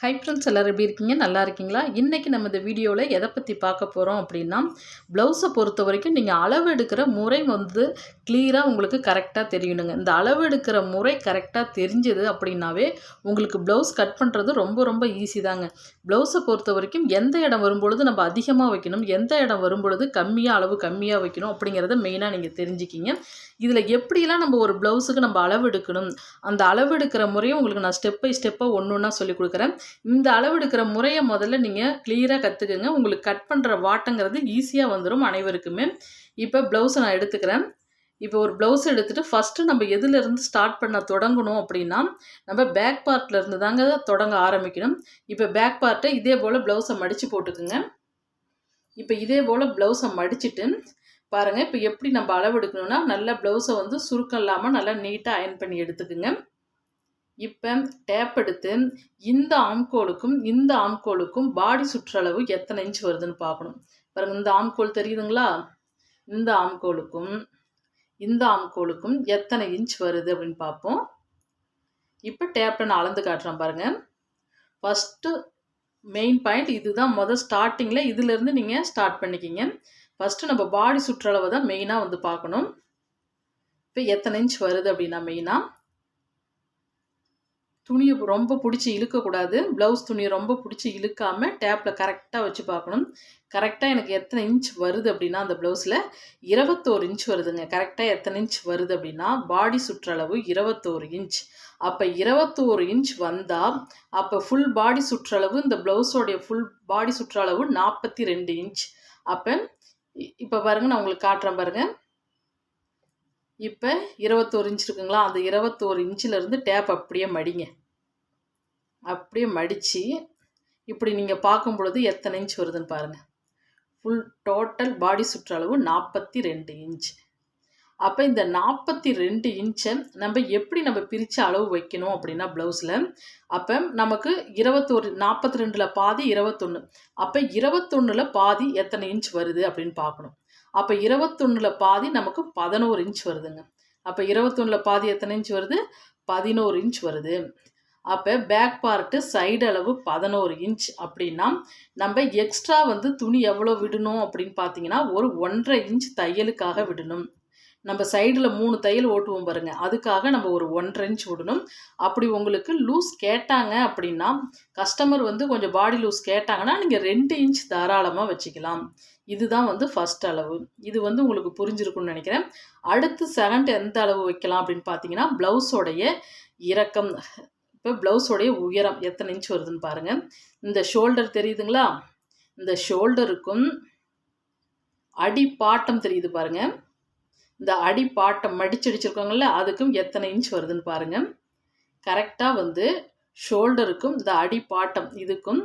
Hi friends எல்லோரும் எப்படி இருக்கீங்க? நல்லா இருக்கீங்களா? இன்றைக்கி நம்ம இந்த வீடியோவில் எதை பற்றி பார்க்க போகிறோம் அப்படின்னா ப்ளவுஸை பொறுத்த வரைக்கும் நீங்கள் அளவு எடுக்கிற முறை வந்து கிளியராக உங்களுக்கு கரெக்டாக தெரியணுங்க. இந்த அளவு எடுக்கிற முறை கரெக்டாக தெரிஞ்சது அப்படின்னாவே உங்களுக்கு ப்ளவுஸ் கட் பண்ணுறது ரொம்ப ரொம்ப ஈஸி தாங்க. ப்ளவுஸை பொறுத்த வரைக்கும் எந்த இடம் வரும்பொழுது நம்ம அதிகமாக வைக்கணும் எந்த இடம் வரும்பொழுது கம்மியாக அளவு கம்மியாக வைக்கணும் அப்படிங்கிறத மெயினாக நீங்கள் தெரிஞ்சுக்கிங்க. இதில் எப்படிலாம் நம்ம ஒரு ப்ளவுஸுக்கு நம்ம அளவு எடுக்கணும் அந்த அளவு எடுக்கிற முறையும் உங்களுக்கு நான் ஸ்டெப் பை ஸ்டெப்பாக ஒன்று ஒன்றா சொல்லிக் கொடுக்குறேன். இந்த அளவெடுக்கிற முறையை முதல்ல நீங்கள் கிளியராக கற்றுக்குங்க உங்களுக்கு கட் பண்ணுற வாட்டங்கிறது ஈஸியாக வந்துடும் அனைவருக்குமே. இப்போ ப்ளவுஸை நான் எடுத்துக்கிறேன். இப்போ ஒரு ப்ளவுஸ் எடுத்துகிட்டு ஃபஸ்ட்டு நம்ம எதுலேருந்து ஸ்டார்ட் பண்ண தொடங்கணும் அப்படின்னா நம்ம பேக் பார்ட்லேருந்து தாங்க தொடங்க ஆரம்பிக்கணும். இப்போ பேக் பார்ட்டை இதே போல் ப்ளவுஸை மடித்து போட்டுக்குங்க. இப்போ இதே போல் ப்ளவுஸை மடிச்சுட்டு பாருங்கள் இப்போ எப்படி நம்ம அளவு எடுக்கணும்னா நல்லா ப்ளவுஸை வந்து சுருக்கம் இல்லாமல் நல்லா நீட்டாக அயன் பண்ணி எடுத்துக்குங்க. இப்போ டேப் எடுத்து இந்த ஆம்கோலுக்கும் இந்த ஆம்கோலுக்கும் பாடி சுற்றளவு எத்தனை இன்ச் வருதுன்னு பார்க்கணும். பாருங்க இந்த ஆம்கோல் தெரியுதுங்களா? இந்த ஆம்கோலுக்கும் இந்த ஆம்கோலுக்கும் எத்தனை இன்ச் வருது அப்படின்னு பார்ப்போம். இப்போ டேப்பில் நான் அளந்து காட்டுறேன் பாருங்கள் ஃபஸ்ட்டு மெயின் பாயிண்ட் இதுதான் முதல் ஸ்டார்டிங்கில் இதுலேருந்து நீங்கள் ஸ்டார்ட் பண்ணிக்கிங்க. ஃபஸ்ட்டு நம்ம பாடி சுற்றளவை தான் மெயினாக வந்து பார்க்கணும். இப்போ எத்தனை இன்ச் வருது அப்படின்னா மெயினாக துணியை ரொம்ப பிடிச்சி இழுக்கக்கூடாது. ப்ளவுஸ் துணியை ரொம்ப பிடிச்சி இழுக்காமல் டேப்பில் கரெக்டாக வச்சு பார்க்கணும். கரெக்டாக எனக்கு எத்தனை இன்ச் வருது அப்படின்னா அந்த ப்ளவுஸில் இருபத்தோரு இன்ச் வருதுங்க. கரெக்டாக எத்தனை இன்ச் வருது அப்படின்னா பாடி சுற்றளவு இருபத்தோரு இன்ச் அப்போ இருபத்தோரு இன்ச் வந்தால் அப்போ ஃபுல் பாடி சுற்றளவு இந்த ப்ளவுஸோடைய ஃபுல் பாடி சுற்றளவு நாற்பத்தி ரெண்டு இன்ச் அப்போ இப்போ பாருங்கள் நான் உங்களுக்கு காட்டுறேன் பாருங்கள் இப்போ இருபத்தோரு இன்ச் இருக்குங்களா? அந்த இருபத்தோரு இன்ச்சிலேருந்து டேப் அப்படியே மடிங்க. அப்படியே மடித்து இப்படி நீங்கள் பார்க்கும் பொழுது எத்தனை இன்ச் வருதுன்னு பாருங்கள் ஃபுல் டோட்டல் பாடி சுற்றளவு நாற்பத்தி ரெண்டு இன்ச் அப்போ இந்த நாற்பத்தி ரெண்டு இன்ச்சை நம்ம எப்படி நம்ம பிரித்து அளவு வைக்கணும் அப்படின்னா ப்ளவுஸில் அப்போ நமக்கு இருபத்தோரு நாற்பத்தி ரெண்டில் பாதி இருபத்தொன்று அப்போ இருபத்தொன்னில் பாதி எத்தனை இன்ச் வருது அப்படின்னு பார்க்கணும். அப்போ இருபத்தொன்னில் பாதி நமக்கு பதினோரு இன்ச் வருதுங்க. அப்போ இருபத்தொன்னில் பாதி எத்தனை இன்ச் வருது? பதினோரு இன்ச் வருது. அப்போ பேக் பார்ட்டு சைடு அளவு பதினோரு இன்ச் அப்படின்னா நம்ம எக்ஸ்ட்ரா வந்து துணி எவ்வளோ விடணும் அப்படின்னு பார்த்தீங்கன்னா ஒரு ஒன்றரை இன்ச் தையலுக்காக விடணும். நம்ம சைடில் மூணு தையல் ஓட்டுவோம் பாருங்க. அதுக்காக நம்ம ஒரு ஒன்றரை இன்ச் விடணும். அப்படி உங்களுக்கு லூஸ் கேட்டாங்க அப்படின்னா கஸ்டமர் வந்து கொஞ்சம் பாடி லூஸ் கேட்டாங்கன்னா நீங்கள் ரெண்டு இன்ச் தாராளமாக வச்சுக்கலாம். இதுதான் வந்து ஃபஸ்ட் அளவு. இது வந்து உங்களுக்கு புரிஞ்சிருக்கும்னு நினைக்கிறேன். அடுத்து செகண்ட் எந்த அளவு வைக்கலாம் அப்படின்னு பார்த்தீங்கன்னா ப்ளவுஸோடைய இறக்கம் இப்போ ப்ளவுஸோடைய உயரம் எத்தனை இன்ச் வருதுன்னு பாருங்கள் இந்த ஷோல்டர் தெரியுதுங்களா? இந்த ஷோல்டருக்கும் அடி பாட்டம் தெரியுது பாருங்கள் இந்த அடி பாட்டம் மடிச்சடிச்சிருக்கோங்கள்ல அதுக்கும் எத்தனை இன்ச் வருதுன்னு பாருங்கள் கரெக்டாக வந்து ஷோல்டருக்கும் இந்த அடி பாட்டம் இதுக்கும்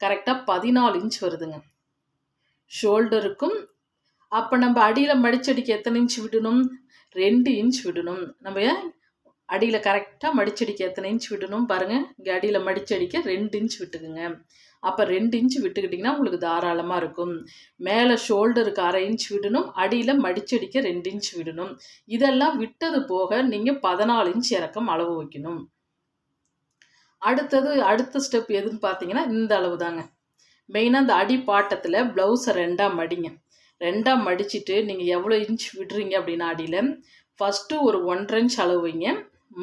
கரெக்டாக பதினாலு இன்ச் வருதுங்க. ஷோல்டருக்கும் அப்போ நம்ம அடியில் மடிச்சடிக்கு எத்தனை இன்ச் விடணும்? ரெண்டு இன்ச் விடணும். நம்ம அடியில் கரெக்டாக மடிச்சடிக்கு எத்தனை இன்ச் விடணும் பாருங்கள் இங்கே அடியில் மடிச்சடிக்க ரெண்டு இன்ச் விட்டுக்குங்க. அப்போ ரெண்டு இன்ச் விட்டுக்கிட்டிங்கன்னா உங்களுக்கு தாராளமாக இருக்கும். மேலே ஷோல்டருக்கு அரை இன்ச் விடணும். அடியில் மடிச்சடிக்க ரெண்டு இன்ச் விடணும். இதெல்லாம் விட்டது போக நீங்கள் பதினாலு இன்ச் இறக்கம் அளவு வைக்கணும். அடுத்தது அடுத்த ஸ்டெப் எதுன்னு பார்த்தீங்கன்னா இந்த அளவு தாங்க. மெயினாக அந்த அடி பாட்டத்தில் ப்ளவுஸை ரெண்டாக மடிங்க. ரெண்டாக மடிச்சுட்டு நீங்கள் எவ்வளோ இன்ச் விடுறீங்க அப்படின்னா அடியில் ஃபஸ்ட்டு ஒரு ஒன்றரை இன்ச் அளவு வைங்க.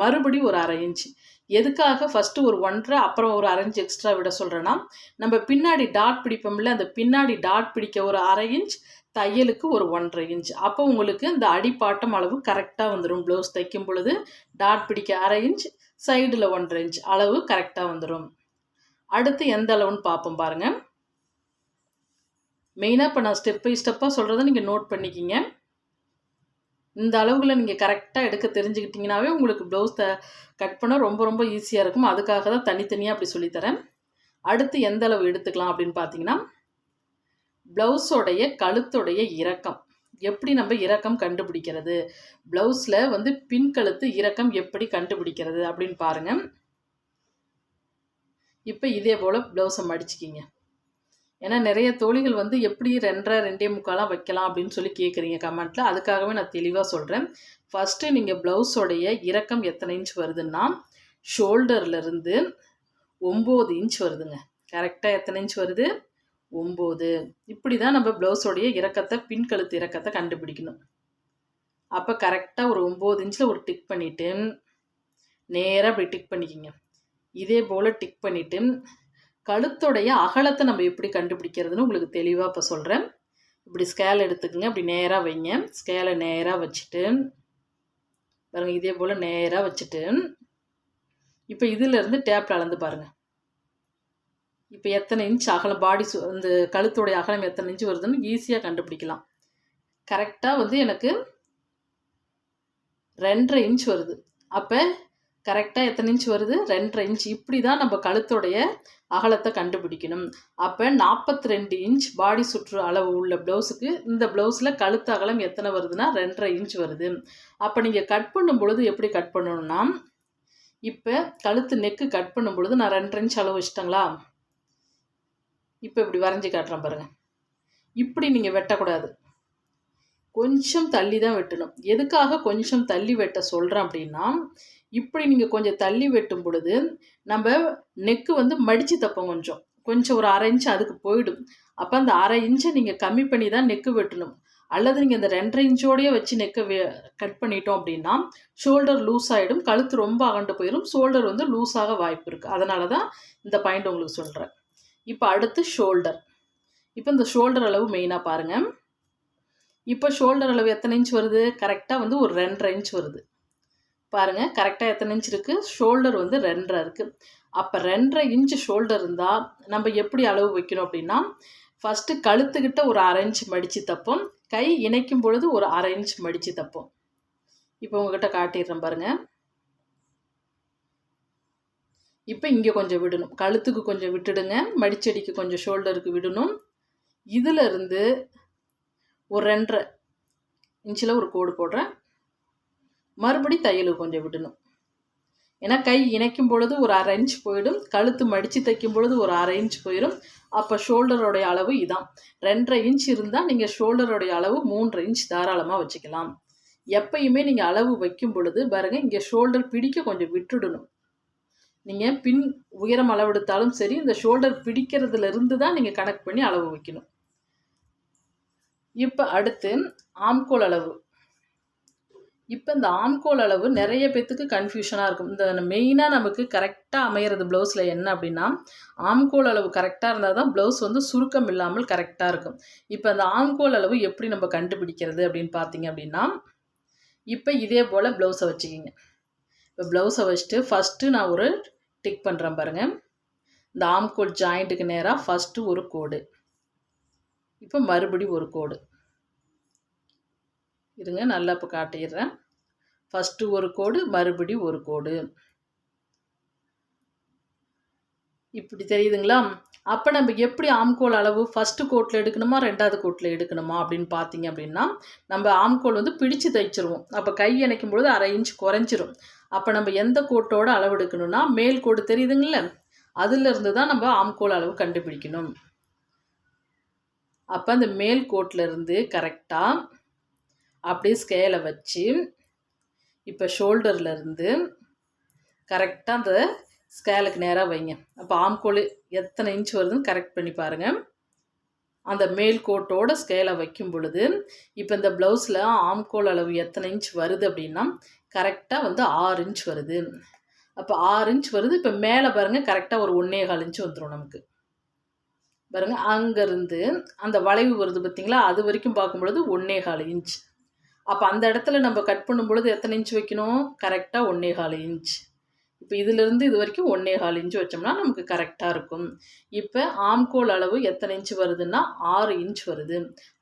மறுபடியும் ஒரு அரை இன்ச் எதுக்காக ஃபஸ்ட்டு ஒரு ஒன்றரை அப்புறம் ஒரு அரை இன்ச் எக்ஸ்ட்ரா விட சொல்கிறேன்னா நம்ம பின்னாடி டாட் பிடிப்போம்ல அந்த பின்னாடி டாட் பிடிக்க ஒரு அரை இன்ச் தையலுக்கு ஒரு ஒன்றரை இன்ச் அப்போ உங்களுக்கு இந்த அடிப்பாட்டம் அளவு கரெக்டாக வந்துடும் ப்ளவுஸ் தைக்கும் பொழுது டாட் பிடிக்க அரை இன்ச் சைடில் ஒன்றரை இன்ச் அளவு கரெக்டாக வந்துடும் அடுத்து எந்த அளவுன்னு பார்ப்போம் பாருங்கள் மெயினாக இப்போ நான் ஸ்டெப் பை ஸ்டெப்பாக சொல்கிறத நீங்கள் நோட் பண்ணிக்கிங்க. இந்த அளவுகளை நீங்கள் கரெக்டாக எடுக்க தெரிஞ்சுக்கிட்டிங்கனாவே உங்களுக்கு ப்ளவுஸ் த கட் பண்ண ரொம்ப ரொம்ப ஈஸியாக இருக்கும். அதுக்காக தான் தனித்தனியாக அப்படி சொல்லித்தரேன். அடுத்து எந்த அளவு எடுத்துக்கலாம் அப்படின்னு பார்த்தீங்கன்னா ப்ளவுஸோடைய கழுத்துடைய இறக்கம். எப்படி நம்ம இறக்கம் கண்டுபிடிக்கிறது? ப்ளவுஸில் வந்து பின் கழுத்து இறக்கம் எப்படி கண்டுபிடிக்கிறது அப்படின்னு பாருங்கள் இப்போ இதே போல் ப்ளவுஸை மடிச்சிக்கிங்க. ஏன்னா நிறைய தோழிகள் வந்து எப்படி ரெண்டரை ரெண்டே முக்காலாம் வைக்கலாம் அப்படின்னு சொல்லி கேட்குறீங்க கமெண்ட்டில் அதுக்காகவே நான் தெளிவாக சொல்கிறேன் ஃபஸ்ட்டு நீங்கள் ப்ளவுஸோடைய இறக்கம் எத்தனை இன்ச் வருதுன்னா ஷோல்டர்லேருந்து ஒம்பது இன்ச் வருதுங்க. கரெக்டாக எத்தனை இன்ச் வருது? ஒம்பது. இப்படி தான் நம்ம ப்ளவுஸோடைய இறக்கத்தை பின் கழுத்து இறக்கத்தை கண்டுபிடிக்கணும். அப்போ கரெக்டாக ஒரு ஒம்பது இன்ச்சில் ஒரு டிக் பண்ணிவிட்டு நேராக அப்படி டிக் பண்ணிக்கிங்க. இதே போல் டிக் பண்ணிவிட்டு கழுத்துடைய அகலத்தை நம்ம எப்படி கண்டுபிடிக்கிறதுன்னு உங்களுக்கு தெளிவாக இப்போ சொல்கிறேன் இப்படி ஸ்கேல் எடுத்துக்கோங்க அப்படி நேராக வைங்க. ஸ்கேலை நேராக வச்சுட்டு பாருங்கள் இதே போல் நேராக வச்சுட்டு இப்போ இதிலேருந்து டேப்பில் அளந்து பாருங்கள் இப்போ எத்தனை இன்ச் அகலம் பாடி சு இந்த கழுத்துடைய அகலம் எத்தனை இன்ச் வருதுன்னு ஈஸியாக கண்டுபிடிக்கலாம். கரெக்டாக வந்து எனக்கு ரெண்டரை இன்ச் வருது. அப்போ கரெக்டாக எத்தனை இன்ச் வருது? ரெண்டரை இன்ச். இப்படி தான் நம்ம கழுத்துடைய அகலத்தை கண்டுபிடிக்கணும். அப்போ நாற்பத்தி ரெண்டு இன்ச் பாடி சுற்று அளவு உள்ள ப்ளவுஸுக்கு இந்த ப்ளவுஸில் கழுத்து அகலம் எத்தனை வருதுன்னா ரெண்டரை இன்ச் வருது. அப்போ நீங்கள் கட் பண்ணும் பொழுது எப்படி கட் பண்ணணும்னா இப்போ கழுத்து நெக்கு கட் பண்ணும் பொழுது நான் ரெண்டரை இன்ச் அளவு வச்சிட்டங்களா? இப்போ இப்படி வரைஞ்சி காட்டுறேன் பாருங்கள் இப்படி நீங்கள் வெட்டக்கூடாது. கொஞ்சம் தள்ளி தான் வெட்டணும். எதுக்காக கொஞ்சம் தள்ளி வெட்ட சொல்கிறேன் அப்படின்னா இப்படி நீங்கள் கொஞ்சம் தள்ளி வெட்டும் பொழுது நம்ம நெக்கு வந்து மடித்து தப்போம் கொஞ்சம். கொஞ்சம் ஒரு அரை இன்ச்சு அதுக்கு போயிடும். அப்போ அந்த அரை இன்ச்சை நீங்கள் கம்மி பண்ணி தான் நெக்கு வெட்டணும். அல்லது நீங்கள் இந்த ரெண்டரை இன்ச்சோடையே வச்சு நெக்கை கட் பண்ணிட்டோம் அப்படின்னா ஷோல்டர் லூஸ் ஆகிடும் கழுத்து ரொம்ப அகண்டு போயிடும் ஷோல்டர் வந்து லூஸாக வாய்ப்பு இருக்குது அதனால தான் இந்த பாயிண்ட் உங்களுக்கு சொல்கிறேன் இப்போ அடுத்து ஷோல்டர் இப்போ இந்த ஷோல்டர் அளவு மெயினாக பாருங்கள் இப்போ ஷோல்டர் அளவு எத்தனை இன்ச் வருது? கரெக்டாக வந்து ஒரு ரெண்டரை இன்ச் வருது. பாருங்கள் கரெக்டாக எத்தனை இன்ச் இருக்குது ஷோல்டர் வந்து ரெண்டரை இருக்குது அப்போ ரெண்டரை இன்ச் ஷோல்டர் இருந்தால் நம்ம எப்படி அளவு வைக்கணும் அப்படின்னா ஃபஸ்ட்டு கழுத்துக்கிட்ட ஒரு அரை இன்ச் மடித்து தப்போம். கை இணைக்கும் பொழுது ஒரு அரை இன்ச் மடித்து தப்போம். இப்போ உங்ககிட்ட காட்டிடுறேன் பாருங்கள் இப்போ இங்கே கொஞ்சம் விடணும். கழுத்துக்கு கொஞ்சம் விட்டுடுங்க. மடிச்சடிக்கு கொஞ்சம் ஷோல்டருக்கு விடணும். இதிலிருந்து ஒரு ரெண்டரை இன்ச்சில் ஒரு கோடு போடுறேன். மறுபடி தையலுக்கு கொஞ்சம் விடணும். ஏன்னா கை இணைக்கும் பொழுது ஒரு அரை இன்ச் போயிடும். கழுத்து மடித்து தைக்கும் பொழுது ஒரு அரை இன்ச் போயிடும் அப்போ ஷோல்டரோடைய அளவு இதான். ரெண்டரை இன்ச் இருந்தால் நீங்கள் ஷோல்டரோடைய அளவு மூன்றரை இன்ச் தாராளமாக வச்சுக்கலாம். எப்பயுமே நீங்கள் அளவு வைக்கும் பொழுது பாருங்கள் இங்கே ஷோல்டர் பிடிக்க கொஞ்சம் விட்டுடணும். நீங்கள் பின் உயரம் அளவெடுத்தாலும் சரி இந்த ஷோல்டர் பிடிக்கிறதுல இருந்து தான் நீங்கள் கனெக்ட் பண்ணி அளவு வைக்கணும். இப்போ அடுத்து ஆம்கோல் அளவு. இப்போ இந்த ஆம்கோல் அளவு நிறைய பேத்துக்கு கன்ஃபியூஷனாக இருக்கும். இந்த மெயினாக நமக்கு கரெக்டாக அமையிறது ப்ளவுஸில் என்ன அப்படின்னா ஆம்கோல் அளவு கரெக்டாக இருந்தால் தான் ப்ளவுஸ் வந்து சுருக்கம் இல்லாமல் கரெக்டாக இருக்கும். இப்போ அந்த ஆம்கோல் அளவு எப்படி நம்ம கண்டுபிடிக்கிறது அப்படின்னு பார்த்தீங்க அப்படின்னா இப்போ இதே போல் ப்ளவுஸை வச்சுக்கிங்க. இப்போ ப்ளவுஸை வச்சுட்டு ஃபஸ்ட்டு நான் ஒரு டிக் பண்ணுறேன் பாருங்கள் இந்த ஆம்கோல் ஜாயிண்ட்டுக்கு நேராக ஃபஸ்ட்டு ஒரு கோடு. இப்போ மறுபடி ஒரு கோடு. இருங்க நல்லா இப்போ காட்டிடுறேன். ஃபஸ்ட்டு ஒரு கோடு மறுபடி ஒரு கோடு. இப்படி தெரியுதுங்களா? அப்போ நம்ம எப்படி ஆம்கோல் அளவு ஃபஸ்ட்டு கோட்டில் எடுக்கணுமா ரெண்டாவது கோட்டில் எடுக்கணுமா அப்படின்னு பார்த்தீங்க அப்படின்னா நம்ம ஆம்கோல் வந்து பிடிச்சு தைச்சிருவோம். அப்போ கை இணைக்கும் பொழுது அரை இன்ச் குறைஞ்சிரும். அப்போ நம்ம எந்த கோட்டோட அளவு எடுக்கணும்னா மேல் கோடு தெரியுதுங்கள அதுலேருந்து தான் நம்ம ஆம்கோல் அளவு கண்டுபிடிக்கணும். அப்போ அந்த மேல் கோட்டில் இருந்து கரெக்டாக அப்படியே ஸ்கேலை வச்சு இப்போ ஷோல்டர்லேருந்து கரெக்டாக அந்த ஸ்கேலுக்கு நேராக வைங்க. அப்போ ஆம்கோல் எத்தனை இன்ச் வருதுன்னு கரெக்ட் பண்ணி பாருங்கள் அந்த மேல் கோட்டோட ஸ்கேலை வைக்கும் பொழுது இப்போ இந்த ப்ளவுஸில் ஆம்கோல் அளவு எத்தனை இன்ச் வருது அப்படின்னா கரெக்டாக வந்து ஆறு இன்ச் வருது. அப்போ ஆறு இன்ச் வருது. இப்போ மேலே பாருங்கள் கரெக்டாக ஒரு ஒன்றே கால் இன்ச் வந்துடும் நமக்கு. பாருங்கள் அங்கேருந்து அந்த வளைவு வருது பார்த்திங்களா அது வரைக்கும் பார்க்கும் பொழுது ஒன்றே கால் இன்ச் அப்போ அந்த இடத்துல நம்ம கட் பண்ணும் பொழுது எத்தனை இன்ச் வைக்கணும்? கரெக்டாக ஒன்றே கால் இன்ச் இப்போ இதிலிருந்து இது வரைக்கும் ஒன்றே கால் இன்ச் வச்சோம்னா நமக்கு கரெக்டாக இருக்கும். இப்போ ஆம்கோல் அளவு எத்தனை இன்ச் வருதுன்னா ஆறு இன்ச் வருது.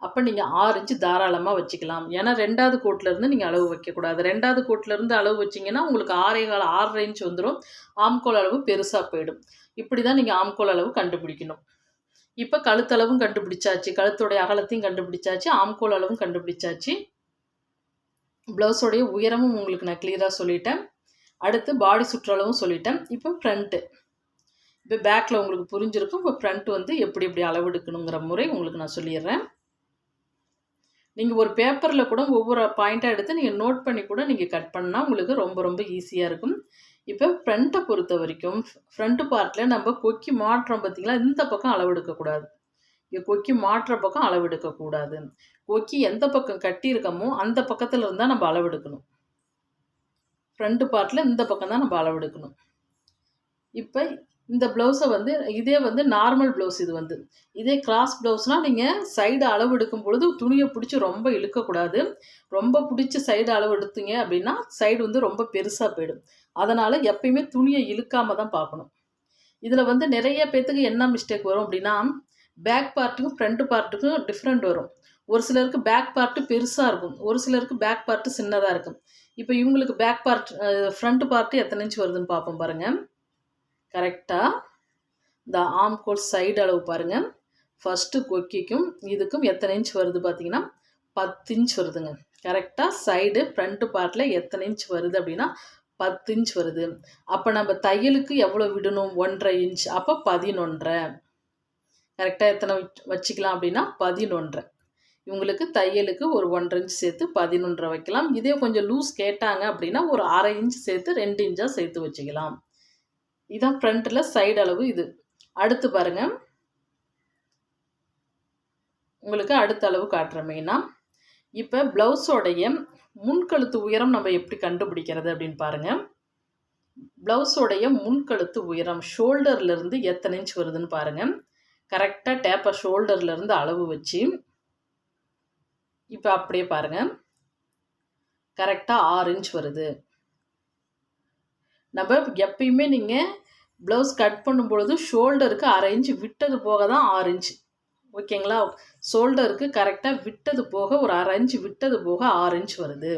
அப்போ நீங்கள் ஆறு இன்ச் தாராளமாக வச்சுக்கலாம். ஏன்னா ரெண்டாவது கோட்டிலேருந்து நீங்கள் அளவு வைக்கக்கூடாது. ரெண்டாவது கோட்டிலேருந்து அளவு வச்சிங்கன்னா உங்களுக்கு ஆறே கால் ஆறரை இன்ச் வந்துடும் ஆம்கோல் அளவு பெருசாக போயிடும். இப்படி தான் நீங்கள் ஆம்கோல் அளவு கண்டுபிடிக்கணும். இப்போ கழுத்தளவும் கண்டுபிடிச்சாச்சு. கழுத்துடைய அகலத்தையும் கண்டுபிடிச்சாச்சு. ஆம்கோல் அளவும் கண்டுபிடிச்சாச்சு. ப்ளவுஸோடைய உயரமும் உங்களுக்கு நான் கிளியராக சொல்லிட்டேன். அடுத்து பாடி சுற்றளவும் சொல்லிட்டேன். இப்போ ஃப்ரண்ட்டு இப்போ பேக்கில் உங்களுக்கு புரிஞ்சிருக்கும். இப்போ ஃப்ரண்ட் வந்து எப்படி எப்படி அளவெடுக்கணுங்கிற முறை உங்களுக்கு நான் சொல்லிடுறேன். நீங்கள் ஒரு பேப்பரில் கூட ஒவ்வொரு பாயிண்ட்டாக எடுத்து நீங்கள் நோட் பண்ணி கூட நீங்கள் கட் பண்ணால் உங்களுக்கு ரொம்ப ரொம்ப ஈஸியாக இருக்கும். இப்போ ஃப்ரண்ட்டை பொறுத்த வரைக்கும் ஃப்ரண்ட்டு பார்ட்டில் நம்ம கொக்கி மாட்டுறோம் பார்த்தீங்களா? இந்த பக்கம் அளவு எடுக்கக்கூடாது. இங்கே கொக்கி மாட்டுற பக்கம் அளவெடுக்கக்கூடாது கொக்கி எந்த பக்கம் கட்டியிருக்கோமோ அந்த பக்கத்தில் இருந்தால் நம்ம அளவெடுக்கணும். ஃப்ரண்ட் பார்ட்டில் இந்த பக்கம் தான் நம்ம அளவு எடுக்கணும் இப்போ இந்த ப்ளவுஸை வந்து இதே வந்து நார்மல் ப்ளவுஸ் இது வந்து. இதே கிராஸ் ப்ளவுஸ்னால் நீங்கள் சைடு அளவு எடுக்கும் பொழுது துணியை பிடிச்சி ரொம்ப இழுக்கக்கூடாது ரொம்ப பிடிச்சி சைடு அளவு எடுத்தீங்க அப்படின்னா சைடு வந்து ரொம்ப பெருசாக போயிடும். அதனால் எப்பயுமே துணியை இழுக்காம தான் பார்க்கணும். இதில் வந்து நிறைய பேர்த்துக்கு என்ன மிஸ்டேக் வரும் அப்படின்னா பேக் பார்ட்டுக்கும் ஃப்ரண்ட் பார்ட்டுக்கும் டிஃப்ரெண்ட் வரும். ஒரு சிலருக்கு பேக் பார்ட்டு பெருசாக இருக்கும். ஒரு சிலருக்கு பேக் பார்ட்டு சின்னதாக இருக்கும். இப்போ இவங்களுக்கு பேக் பார்ட் ஃப்ரண்ட் பார்ட்டு எத்தனை இன்ச் வருதுன்னு பார்ப்போம் பாருங்கள் கரெக்டாக இந்த ஆம்கோல் சைடு அளவு பாருங்கள் ஃபஸ்ட்டு கொக்கிக்கும் இதுக்கும் எத்தனை இன்ச் வருது பார்த்தீங்கன்னா பத்து இன்ச் வருதுங்க. கரெக்டாக சைடு ஃப்ரண்ட்டு பார்ட்டில் எத்தனை இன்ச் வருது அப்படின்னா பத்து இன்ச் வருது. அப்போ நம்ம தையலுக்கு எவ்வளோ விடணும்? ஒன்றரை இன்ச் அப்போ பதினொன்றரை. கரெக்டாக எத்தனை வச்சுக்கலாம் அப்படின்னா பதினொன்றரை இவங்களுக்கு தையலுக்கு ஒரு ஒன்றரை இன்ச் சேர்த்து பதினொன்றரை வைக்கலாம். இதே கொஞ்சம் லூஸ் கேட்டாங்க அப்படின்னா ஒரு அரை இன்ச் சேர்த்து ரெண்டு இன்ச்சாக சேர்த்து வச்சுக்கலாம். இதான் ஃப்ரண்ட்டில் சைடு அளவு இது. அடுத்து பாருங்கள் உங்களுக்கு அடுத்த அளவு காட்டுற மெயினாக இப்போ ப்ளவுஸோடைய முன்கழுத்து உயரம் நம்ம எப்படி கண்டுபிடிக்கிறது அப்படின்னு பாருங்கள் ப்ளவுஸோடைய முன்கழுத்து உயரம் ஷோல்டர்லேருந்து எத்தனை இன்ச் வருதுன்னு பாருங்கள் கரெக்டாக டேப்பை ஷோல்டர்லேருந்து அளவு வச்சு இப்போ அப்படியே பாருங்கள் கரெக்டாக ஆறு இன்ச் வருது. நம்ம எப்பயுமே நீங்கள் ப்ளவுஸ் கட் பண்ணும் பொழுது ஷோல்டருக்கு அரை இன்ச் விட்டது போக தான் ஆறு இன்ச் ஓகேங்களா ஷோல்டருக்கு கரெக்டாக விட்டது போக ஒரு அரை இன்ச் விட்டது போக ஆறு இன்ச் வருது.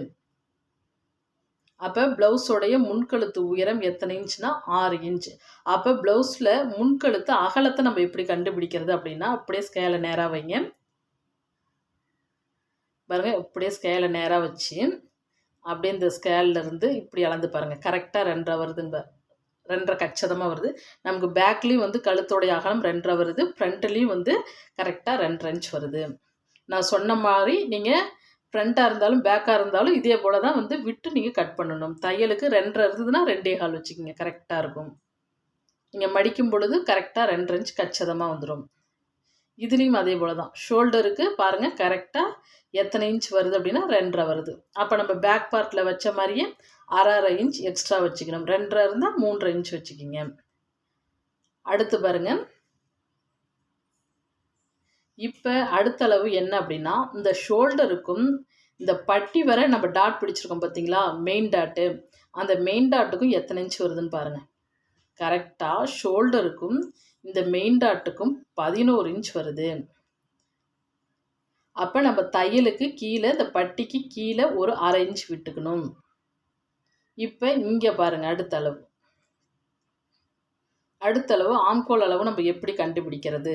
அப்போ ப்ளவுஸோடைய முன்கழுத்து உயரம் எத்தனை இன்ச்னா ஆறு இன்ச் அப்போ ப்ளவுஸில் முன்கழுத்து அகலத்தை நம்ம எப்படி கண்டுபிடிக்கிறது அப்படின்னா அப்படியே ஸ்கேலை நேராக வைங்க. பாருங்க இப்படியே ஸ்கேலை நேராக வச்சு அப்படியே இந்த ஸ்கேல்ல இருந்து இப்படி அளந்து பாருங்க. கரெக்டாக ரெண்டரை வருதுங்க ரெண்டரை கச்சிதமாக வருது. நமக்கு பேக்லேயும் வந்து கழுத்தோடைய அகலம் ரெண்டரை வருது. ஃப்ரண்ட்லேயும் வந்து கரெக்டாக ரெண்டரை இன்ச் வருது. நான் சொன்ன மாதிரி நீங்கள் ஃப்ரண்ட்டாக இருந்தாலும் பேக்காக இருந்தாலும் இதே போல் தான் வந்து விட்டு நீங்கள் கட் பண்ணணும். தையலுக்கு ரெண்டரை இருந்ததுன்னா ரெண்டே கால் வச்சுக்கோங்க. கரெக்டாக இருக்கும். நீங்கள் மடிக்கும் பொழுது கரெக்டாக ரெண்டரை இன்ச் கச்சிதமாக வந்துடும் இதுலேயும் அதே போல் தான் ஷோல்டருக்கு பாருங்கள் கரெக்டாக எத்தனை இன்ச் வருது அப்படின்னா ரெண்டரை வருது. அப்போ நம்ம பேக் பார்ட்டில் வச்ச மாதிரியே அரை அரை இன்ச் எக்ஸ்ட்ரா வச்சுக்கணும். ரெண்டரை இருந்தால் மூன்றரை இன்ச் வச்சுக்கிங்க. அடுத்து பாருங்கள் இப்போ அடுத்த அளவு என்ன அப்படின்னா இந்த ஷோல்டருக்கும் இந்த பட்டி வரை நம்ம டாட் பிடிச்சிருக்கோம் பார்த்தீங்களா மெயின் டாட்டு அந்த மெயின் டாட்டுக்கும் எத்தனை இன்ச் வருதுன்னு பாருங்கள் கரெக்டாக ஷோல்டருக்கும் இந்த மெயின் டாட்டுக்கும் பதினோரு இன்ச் வருது. அப்போ நம்ம தையலுக்கு கீழே இந்த பட்டிக்கு கீழே ஒரு அரை இன்ச் விட்டுக்கணும். இப்போ இங்கே பாருங்கள் அடுத்த அளவு அடுத்த அளவு ஆம்கோல் அளவு நம்ம எப்படி கண்டுபிடிக்கிறது?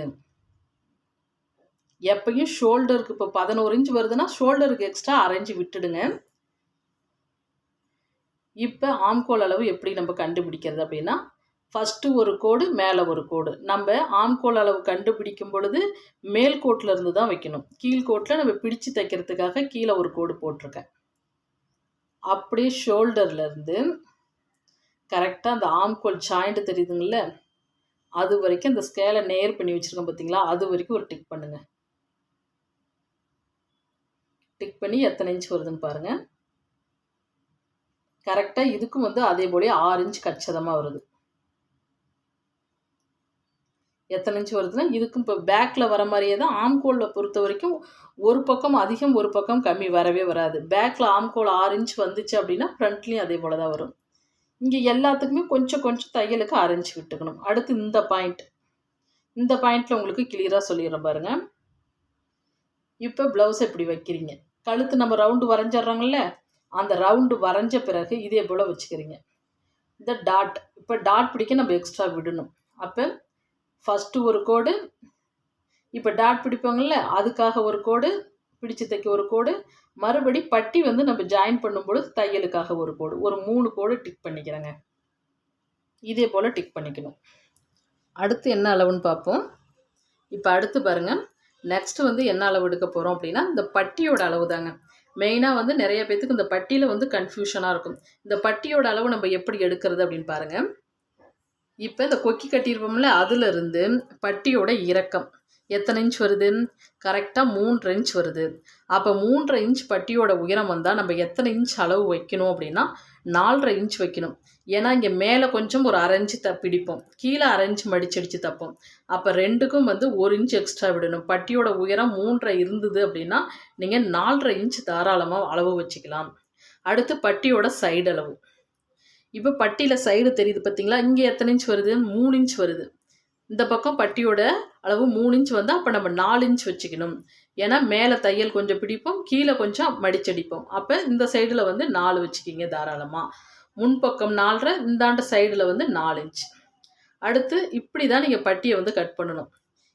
எப்பயும் ஷோல்டருக்கு இப்போ பதினோரு இன்ச் வருதுன்னா ஷோல்டருக்கு எக்ஸ்ட்ரா அரை விட்டுடுங்க. இப்போ ஆம்கோல் அளவு எப்படி நம்ம கண்டுபிடிக்கிறது அப்படின்னா ஃபஸ்ட்டு ஒரு கோடு மேலே ஒரு கோடு. நம்ம ஆம்கோல் அளவு கண்டுபிடிக்கும் பொழுது மேல் கோட்டில் இருந்து தான் வைக்கணும். கீழ்கோட்டில் நம்ம பிடிச்சு தைக்கிறதுக்காக கீழே ஒரு கோடு போட்டிருக்கேன். அப்படியே ஷோல்டர்லேருந்து கரெக்டாக அந்த ஆம்கோல் ஜாயிண்ட் தெரியுதுங்கள அது வரைக்கும் அந்த ஸ்கேலை நேர் பண்ணி வச்சுருக்கோம் பார்த்தீங்களா அது வரைக்கும் ஒரு டிக் பண்ணுங்கள் டிக் பண்ணி எத்தனை இன்ச் வருதுன்னு பாருங்கள் கரெக்டாக இதுக்கும் வந்து அதே போல ஆறு இன்ச் கச்சிதமாக வருது. எத்தனை இன்ச் வருதுன்னா இதுக்கும் இப்போ பேக்கில் வர மாதிரியே தான் ஆம்கோலில் பொறுத்த வரைக்கும் ஒரு பக்கம் அதிகம் ஒரு பக்கம் கம்மி வரவே வராது. பேக்கில் ஆம்கோல் ஆறு இன்ச் வந்துச்சு அப்படின்னா ஃப்ரண்ட்லேயும் அதே போல் தான் வரும். இங்கே எல்லாத்துக்குமே கொஞ்சம் கொஞ்சம் தையலுக்கு ஆறு இன்ச் விட்டுக்கணும். அடுத்து இந்த பாயிண்ட் இந்த பாயிண்டில் உங்களுக்கு கிளியராக சொல்லிடுறேன் பாருங்கள் இப்போ ப்ளவுஸை இப்படி வைக்கிறீங்க? கழுத்து நம்ம ரவுண்டு வரைஞ்சிட்றோங்கல்ல அந்த ரவுண்டு வரைஞ்ச பிறகு இதே போல் வச்சுக்கிறீங்க. இந்த டாட் இப்போ டாட் பிடிக்க நம்ம எக்ஸ்ட்ரா விடணும். அப்போ ஃபஸ்ட்டு ஒரு கோடு இப்போ டாட் பிடிப்பாங்கள்ல அதுக்காக ஒரு கோடு பிடிச்சு தைக்க ஒரு கோடு மறுபடி பட்டி வந்து நம்ம ஜாயின் பண்ணும்பொழுது தையலுக்காக ஒரு கோடு. ஒரு மூணு கோடு டிக் பண்ணிக்கிறேங்க. இதே போல் டிக் பண்ணிக்கணும். அடுத்து என்ன அளவுன்னு பார்ப்போம். இப்போ அடுத்து பாருங்கள் நெக்ஸ்ட் வந்து என்ன அளவு எடுக்க போகிறோம் அப்படின்னா இந்த பட்டியோட அளவு தாங்க. மெயினாக வந்து நிறைய பேத்துக்கு இந்த பட்டியில் வந்து கன்ஃபியூஷனாக இருக்கும். இந்த பட்டியோட அளவு நம்ம எப்படி எடுக்கிறது அப்படின்னு பாருங்கள் இப்போ இந்த கொக்கி கட்டியிருப்போம்ல அதிலிருந்து பட்டியோட இறக்கம் எத்தனை இன்ச் வருது? கரெக்டாக மூன்றரை இன்ச் வருது. அப்போ மூன்றரை இன்ச் பட்டியோட உயரம் வந்தால் நம்ம எத்தனை இன்ச் அளவு வைக்கணும் அப்படின்னா நாலரை இன்ச் வைக்கணும். ஏன்னா இங்கே மேலே கொஞ்சம் ஒரு அரை இன்ச்சு த பிடிப்போம். கீழே அரை இன்ச் மடிச்சடிச்சு தப்போம். அப்போ ரெண்டுக்கும் வந்து ஒரு இன்ச் எக்ஸ்ட்ரா விடணும். பட்டியோட உயரம் மூன்றரை இருந்தது அப்படின்னா நீங்கள் நாலரை இன்ச் தாராளமாக அளவு வச்சுக்கலாம். அடுத்து பட்டியோட சைடு அளவு. இப்போ பட்டியில் சைடு தெரியுது பார்த்தீங்களா இங்கே எத்தனை இன்ச் வருது? மூணு இன்ச் வருது. இந்த பக்கம் பட்டியோட அளவு மூணு இன்ச் வந்து அப்போ நம்ம நாலு இன்ச் வச்சுக்கணும். ஏன்னா மேலே தையல் கொஞ்சம் பிடிப்போம் கீழே கொஞ்சம் மடிச்சடிப்போம். அப்போ இந்த சைடில் வந்து நாலு வச்சுக்கிங்க தாராளமாக முன்பக்கம் நாலரை இந்தாண்ட சைடில் வந்து நாலு இன்ச். அடுத்து இப்படி தான் நீங்கள் பட்டியை வந்து கட் பண்ணணும்.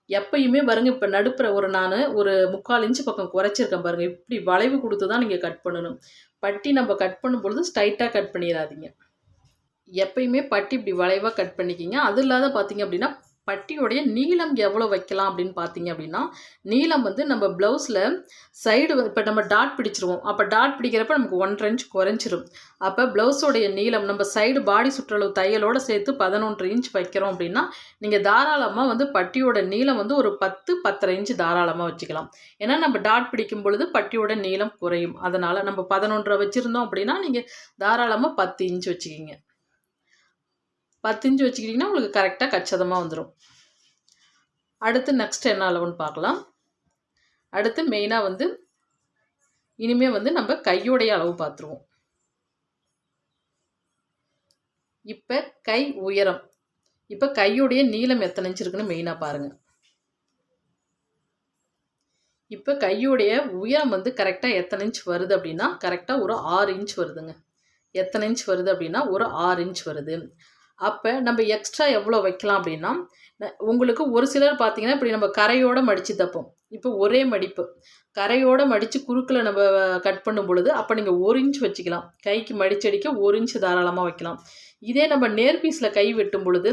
எப்பயுமே பாருங்க இப்போ நடுப்புற ஒரு நான் ஒரு முக்கால் இன்ச்சு பக்கம் குறைச்சிருக்கேன் பாருங்கள் இப்படி வளைவு கொடுத்து தான் நீங்கள் கட் பண்ணணும். பட்டி நம்ம கட் பண்ணும் பொழுது ஸ்ட்ரைட்டாக கட் பண்ணிடாதீங்க எப்பயுமே பட்டி இப்படி வளைவாக கட் பண்ணிக்கிங்க. அது இல்லாத பார்த்தீங்க அப்படின்னா பட்டியுடைய நீளம் எவ்வளோ வைக்கலாம் அப்படின்னு பார்த்தீங்க அப்படின்னா நீளம் வந்து நம்ம ப்ளவுஸில் சைடு இப்போ நம்ம டாட் பிடிச்சிருவோம். அப்போ டாட் பிடிக்கிறப்ப நமக்கு ஒன்றரை இன்ச் குறைஞ்சிரும். அப்போ ப்ளவுஸோடைய நீளம் நம்ம சைடு பாடி சுற்றளவு தையலோடு சேர்த்து பதினொன்று இன்ச் வைக்கிறோம் அப்படின்னா நீங்கள் தாராளமாக வந்து பட்டியோட நீளம் வந்து ஒரு பத்து பத்தரை இன்ச் தாராளமாக வச்சுக்கலாம். ஏன்னா நம்ம டாட் பிடிக்கும் பொழுது பட்டியோட நீளம் குறையும். அதனால் நம்ம பதினொன்றரை வச்சுருந்தோம் அப்படின்னா நீங்கள் தாராளமாக பத்து இன்ச் வச்சுக்கிங்க. பத்து இன்ச்சு வச்சுக்கிட்டிங்கன்னா உங்களுக்கு கரெக்டாக கச்சதமாக வந்துடும் அடுத்து நெக்ஸ்ட் என்ன அளவுன்னு பார்க்கலாம். அடுத்து மெயினாக வந்து இனிமேல் வந்து நம்ம கையோடைய அளவு பார்த்துருவோம். இப்போ கை உயரம். இப்போ கையுடைய நீளம் எத்தனை இன்ச் இருக்குன்னு மெயினாக பாருங்கள் இப்போ கையுடைய உயரம் வந்து கரெக்டாக எத்தனை இன்ச் வருது அப்படின்னா கரெக்டாக ஒரு ஆறு இன்ச் வருதுங்க. எத்தனை இன்ச் வருது அப்படின்னா ஒரு ஆறு இன்ச் வருது. அப்போ நம்ம எக்ஸ்ட்ரா எவ்வளோ வைக்கலாம் அப்படின்னா உங்களுக்கு ஒரு சிலர் பார்த்தீங்கன்னா இப்படி நம்ம கரையோடு மடித்து தப்போம். இப்போ ஒரே மடிப்பு. கரையோடு மடித்து குறுக்கில் நம்ம கட் பண்ணும் பொழுது அப்போ நீங்கள் ஒரு இன்ச் வச்சுக்கலாம். கைக்கு மடிச்சடிக்க ஒரு இன்ச் தாராளமாக வைக்கலாம். இதே நம்ம நேர் பீஸில் கை வெட்டும் பொழுது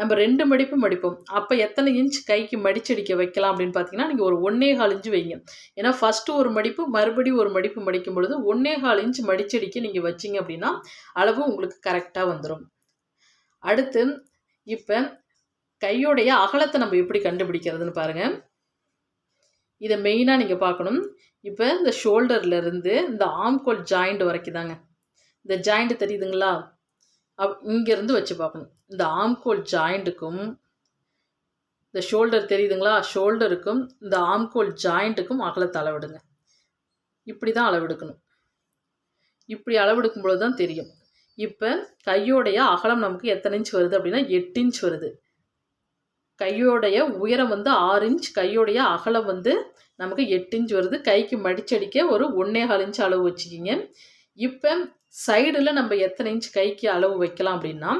நம்ம ரெண்டு மடிப்பு மடிப்போம். அப்போ எத்தனை இன்ச் கைக்கு மடிச்சடிக்க வைக்கலாம் அப்படின்னு பார்த்தீங்கன்னா நீங்கள் ஒரு ஒன்னே கால் இன்ச்சு வைங்க. ஏன்னா ஃபஸ்ட்டு ஒரு மடிப்பு மறுபடியும் ஒரு மடிப்பு மடிக்கும் பொழுது ஒன்னே கால் இன்ச் மடிச்சடிக்க நீங்கள் வச்சிங்க அப்படின்னா அளவு உங்களுக்கு கரெக்டாக வந்துடும் அடுத்து இப்போ கையோடைய அகலத்தை நம்ம எப்படி கண்டுபிடிக்கிறதுன்னு பாருங்கள் இதை மெயினாக நீங்கள் பார்க்கணும். இப்போ இந்த ஷோல்டர்லேருந்து இந்த ஆம்கோல் ஜாயிண்ட் வரைக்கும் தாங்க. இந்த ஜாயிண்ட் தெரியுதுங்களா? அப் இங்கேருந்து வச்சு பார்க்கணும். இந்த ஆம்கோல் ஜாயிண்ட்டுக்கும் இந்த ஷோல்டர் தெரியுதுங்களா? ஷோல்டருக்கும் இந்த ஆம்கோல் ஜாயிண்ட்டுக்கும் அகலத்தை அளவிடுங்க. இப்படி தான் அளவெடுக்கணும். இப்படி அளவெடுக்கும் பொழுது தான் தெரியும். இப்போ கையோடைய அகலம் நமக்கு எத்தனை இன்ச் வருது அப்படின்னா எட்டு இன்ச் வருது. கையோடைய உயரம் வந்து ஆறு இன்ச் கையோடைய அகலம் வந்து நமக்கு எட்டு இன்ச் வருது. கைக்கு மடிச்சடிக்க ஒரு ஒன்றே கால் இன்ச் அளவு வச்சுக்கிங்க. இப்போ சைடில் நம்ம எத்தனை இன்ச் கைக்கு அளவு வைக்கலாம் அப்படின்னா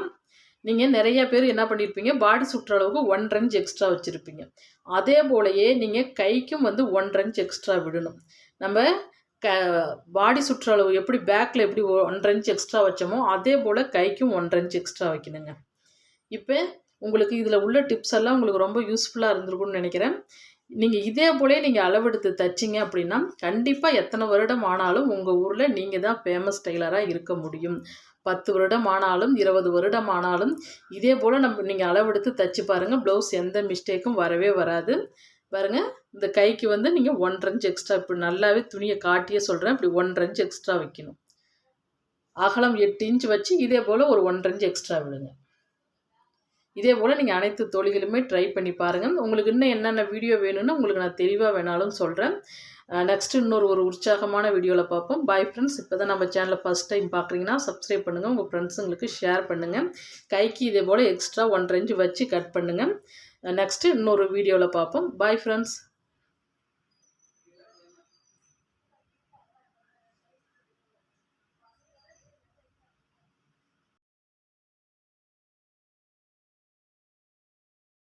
நீங்கள் நிறைய பேர் என்ன பண்ணியிருப்பீங்க பாடி சுற்றளவுக்கு ஒன்றரை இன்ச் எக்ஸ்ட்ரா வச்சுருப்பீங்க. அதே போலயே நீங்கள் கைக்கும் வந்து ஒன்றரை இன்ச் எக்ஸ்ட்ரா விடணும். நம்ம க பாடி சுற்றளவு எப்படி பேக்கில் எப்படி ஒன்றரை இன்ச் எக்ஸ்ட்ரா வச்சோமோ அதே போல் கைக்கும் ஒன்றரை இன்ச் எக்ஸ்ட்ரா வைக்கணுங்க. இப்போ உங்களுக்கு இதில் உள்ள டிப்ஸ் எல்லாம் உங்களுக்கு ரொம்ப யூஸ்ஃபுல்லாக இருந்திருக்கும்னு நினைக்கிறேன். நீங்கள் இதே போலே நீங்கள் அளவெடுத்து தைச்சிங்க அப்படின்னா கண்டிப்பாக எத்தனை வருடம் ஆனாலும் உங்கள் ஊரில் நீங்கள் தான் ஃபேமஸ் டெய்லராக இருக்க முடியும். பத்து வருடம் ஆனாலும் இருபது வருடம் ஆனாலும் இதே போல் நம்ம நீங்கள் அளவெடுத்து தைச்சி பாருங்கள் ப்ளவுஸ் எந்த மிஸ்டேக்கும் வரவே வராது. பாருங்கள் இந்த கைக்கு வந்து நீங்கள் ஒன்றரை இன்ச் எக்ஸ்ட்ரா இப்படி நல்லாவே துணியை காட்டியே சொல்கிறேன் இப்படி ஒன்றரை இன்ச் எக்ஸ்ட்ரா வைக்கணும். அகலம் எட்டு இன்ச் வச்சு இதே போல் ஒரு ஒன்றரை இன்ச் எக்ஸ்ட்ரா விடுங்க. இதே போல் நீங்கள் அனைத்து தொழில்களுமே ட்ரை பண்ணி பாருங்கள் உங்களுக்கு இன்னும் என்னென்ன வீடியோ வேணும்னு உங்களுக்கு நான் தெளிவாக வேணாலும் சொல்கிறேன் நெக்ஸ்ட் இன்னொரு ஒரு உற்சாகமான வீடியோவில் பார்ப்போம். பாய் ஃப்ரெண்ட்ஸ் இப்போ தான் நம்ம சேனலில் ஃபஸ்ட் டைம் பார்க்குறீங்கன்னா சப்ஸ்கிரைப் பண்ணுங்கள் உங்கள் ஃப்ரெண்ட்ஸுங்களுக்கு ஷேர் பண்ணுங்கள் கைக்கு இதே போல் எக்ஸ்ட்ரா ஒன்றரை இன்ச் வச்சு கட் பண்ணுங்கள் நெக்ஸ்ட்டு இன்னொரு வீடியோவில் பார்ப்போம் பாய் ஃப்ரெண்ட்ஸ்